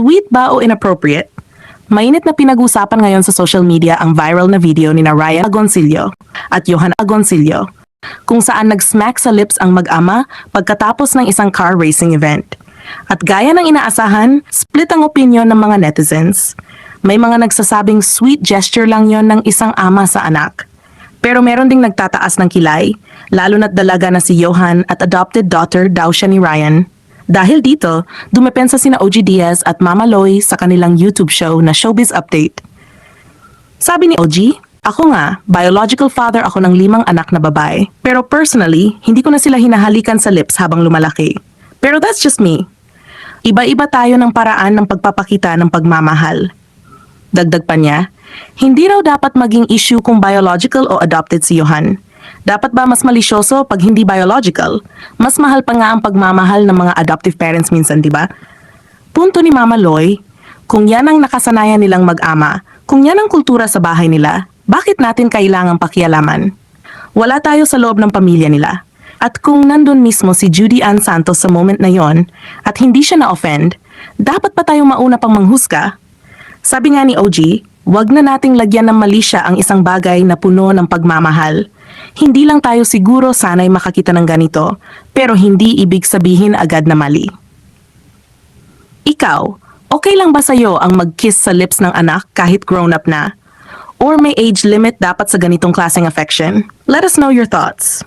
Sweet ba o inappropriate? Mainit na pinag-usapan ngayon sa social media ang viral na video ni Ryan Agoncillo at Johan Agoncillo kung saan nag-smack sa lips ang mag-ama pagkatapos ng isang car racing event. At gaya ng inaasahan, split ang opinion ng mga netizens. May mga nagsasabing sweet gesture lang yon ng isang ama sa anak. Pero meron ding nagtataas ng kilay, lalo na't dalaga na si Johan at adopted daughter daw siya ni Ryan. Dahil dito, dumepensa sina OG Diaz at Mama Loy sa kanilang YouTube show na Showbiz Update. Sabi ni OG, ako nga, biological father ako ng limang anak na babae. Pero personally, hindi ko na sila hinahalikan sa lips habang lumalaki. Pero that's just me. Iba-iba tayo ng paraan ng pagpapakita ng pagmamahal. Dagdag pa niya, hindi raw dapat maging issue kung biological o adopted si Johan. Dapat ba mas malisyoso pag hindi biological? Mas mahal pa nga ang pagmamahal ng mga adoptive parents minsan, di ba? Punto ni Mama Loy, kung yan ang nakasanayan nilang mag-ama, kung yan ang kultura sa bahay nila, bakit natin kailangang pakialaman? Wala tayo sa loob ng pamilya nila. At kung nandun mismo si Judy Ann Santos sa moment na yon at hindi siya na-offend, dapat pa tayong mauna pang manghusga? Sabi nga ni OG, wag na nating lagyan ng malisya ang isang bagay na puno ng pagmamahal. Hindi lang tayo siguro sanay makakita ng ganito, pero hindi ibig sabihin agad na mali. Ikaw, okay lang ba sa'yo ang mag-kiss sa lips ng anak kahit grown-up na? Or may age limit dapat sa ganitong klaseng affection? Let us know your thoughts.